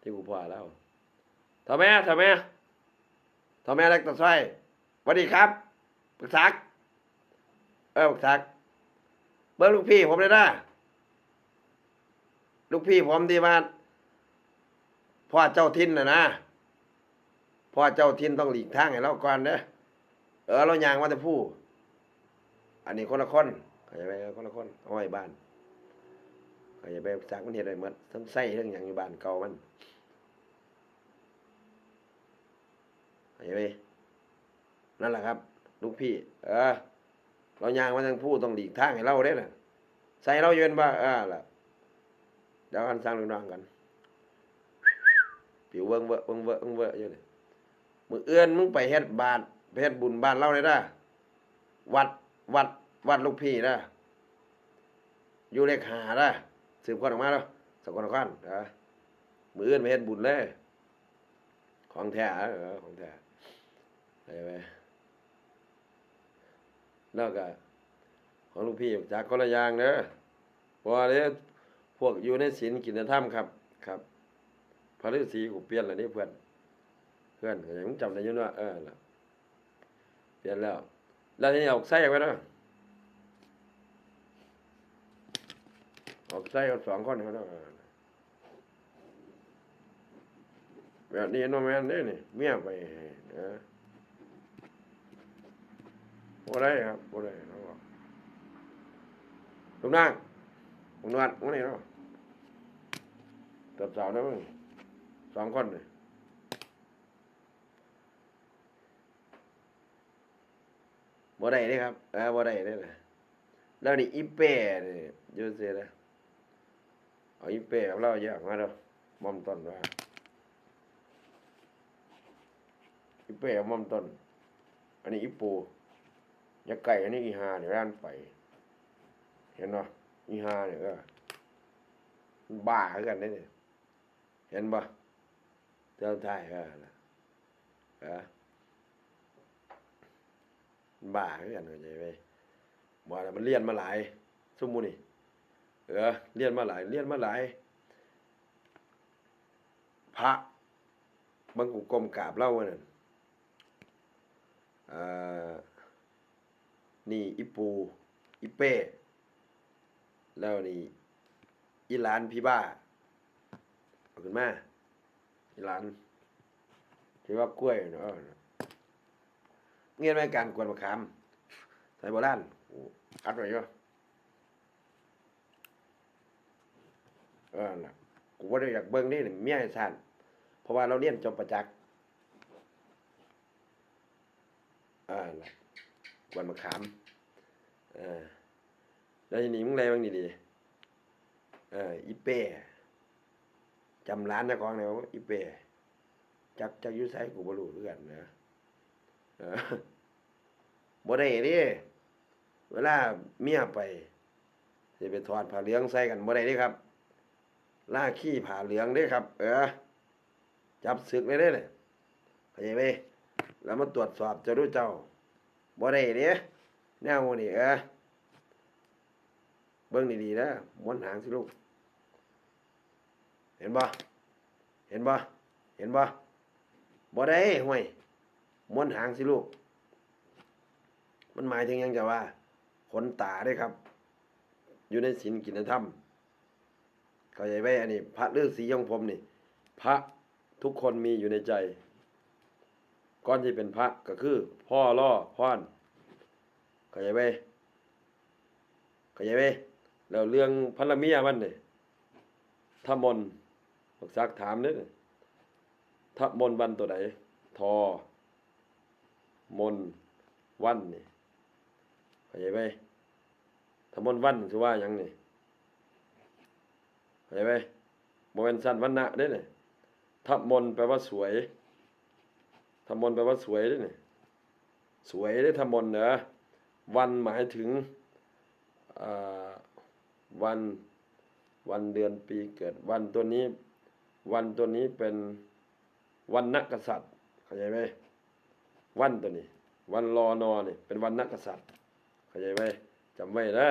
ที่กูพ่อแล้วทำไมทำไมทำไมเล็กตะไส้สวัสดีครับปรึกษาเออปรึกษาเบิ้งลูกพี่ผมเลยนะลูกพี่ผมที่บ้านพ่อเจ้าทินนะนะพ่อเจ้าทินต้องหลีกทางให้เราก่อนเด้อเออเรายางมาแต่ผู้ อันนี้คนละคนเข้าใจไหมคนละคนอาไว้บ้านเข้าใจไหมจากมันเห็นอะไรเหมือนทั้งไส้ทั้งอย่างอยู่บ้านเก่ามัน เข้าใจไหมนั่นแหละครับ ลูกพี่ เออ เรายางมาทั้งผู้ต้องหลีกทางให้เราได้น่ะ ใส่เราเย็นบ่าเออล่ะเดี๋ยวกันสร้างลูกน้องกันผิวเวิงเวอะเวิงเวอะเวิงเวอะอยู่เลยมือเอื้อนมึงไปเฮ็ดบาทไปเฮ็ดบุญบ้านเราเลยนะวัดวัดวัดลูกพี่นะอยู่เลขหานะสืบคนออกมาแล้วสกลนครเออมือเอื้อนไปเฮ็ดบุญเลยของแท้เออของแท้ ไปไปแล้วก็ของลูกพี่จากคนละอย่างเด้อเพราะว่าเด้พวกอยู่ในศีลกินธรรมครับ ครับ พระฤาษีกูเปลี่ยนแล้วนี่เพื่อน เพื่อนก็ยังจำได้ยู่เนาเออละเปลี่ยนแล้ว แล้วทีนี้ออกไส้ไว้เนาะออกไส้เอาสองคนเขาเนาะแบบนี้เนาะแม่นเด้นี่เมียไปให้เออ บ่ได้ครับบ่ได้เนาะลุงนางลุงนวดมื้อนี้เนาะเตัดสาวนะมึงสองคนเลยบ่ได้เด้ครับเออบ่ได้เด้นะแล้วนี่อีเป้นี่อยู่เสียนะเอาอีเป้กับเราแยากมาเด้อมอมต้นว่าอีเป้กับมอมต้นอันนี้อีปู ยาไก่อันนี้อีหาเดี๋ยวร้านไป เห็นบ่อีหาเนี่ยก็บ้ากันเด้เนี่ยเห็นบ่เจ้าไทยเออนะเอบ้ากันเข้าใจไหมบ่น่ะมันเรียนมาหลายสมมุนี่เออเรียนมาหลายเรียนมาหลาย พระบางกูกรมกราบเล่าว่านั่นอ่า นี่อีปูอีเป้ แล้วนี่อีหลานพี่บ้าเอาขึ้นมาที่ร้านที่ว่ากล้วยเนาะเงียนไม่การกวนมะขามใส่โบราณอ้อัดไว้อยู่เออน่ะกูว่าได้อยากเบิ่งนี่นี่เมียให้ซ่านเพราะว่าเราเรียนจบประจักษ์เออน่ะ วันมะขามเออแล้วนี้มึงอะไรบ้างดีๆเอออีเป้จำร้านเจ้าของเนี่ยว่าอีเป้จักจักยุ่ไสกูบรู้คือกันนะเออบ่ได้ดิเวลาเมียไปสิไปถอดผ้าเหลืองใส่กันบ่ได้ดิครับล่าขี้ผ้าเหลืองด้ครับ เออ จับศึกเลยเด้เนี่ยเข้าใจไหมแล้วมาตรวจสอบเจ้าดูเจ้า บ่ได้เด้แนวนี่เออเบิ่งดีๆนะม้วนหางสิลูก เห็นบ่เห็นบ่เห็นบ่บ่ได้ห่วยม้วนหางสิลูก มันหมายถึงยังจะว่า ขนตาเด้ครับ อยู่ในศีลกินธรรมเข้าใจไหมอันนี้ พระฤาษีของผมนี่ พระทุกคนมีอยู่ในใจ ก่อนที่เป็นพระก็คือ พ่อล่อพ่อนเข้าใจไหมเข้าใจไหมแล้วเรื่องพระเมียมันนี่ถ้ามนบักซักถามเด้อถ้ามนวันตัวใดทอ มนวันนี่เข้าใจไหมถ้ามนวันสิว่ายังนี่เข้าใจไหมบ่แม่นสั้นวันนะเด้อนี่ถ้ามนแปลว่าสวย ถ้ามนต์แปลว่าสวยด้อนี่สวยเด้อถ้ามนต์เด้อวันหมายถึงอ่าวันวันเดือนปีเกิด วันตัวนี้ วันตัวนี้เป็นวันนักกษัตริย์เข้าใจไหมวันตัวนี้ วันรอนอนี่เป็นวันนักกษัตริย์เข้าใจไหมจำไว้นะ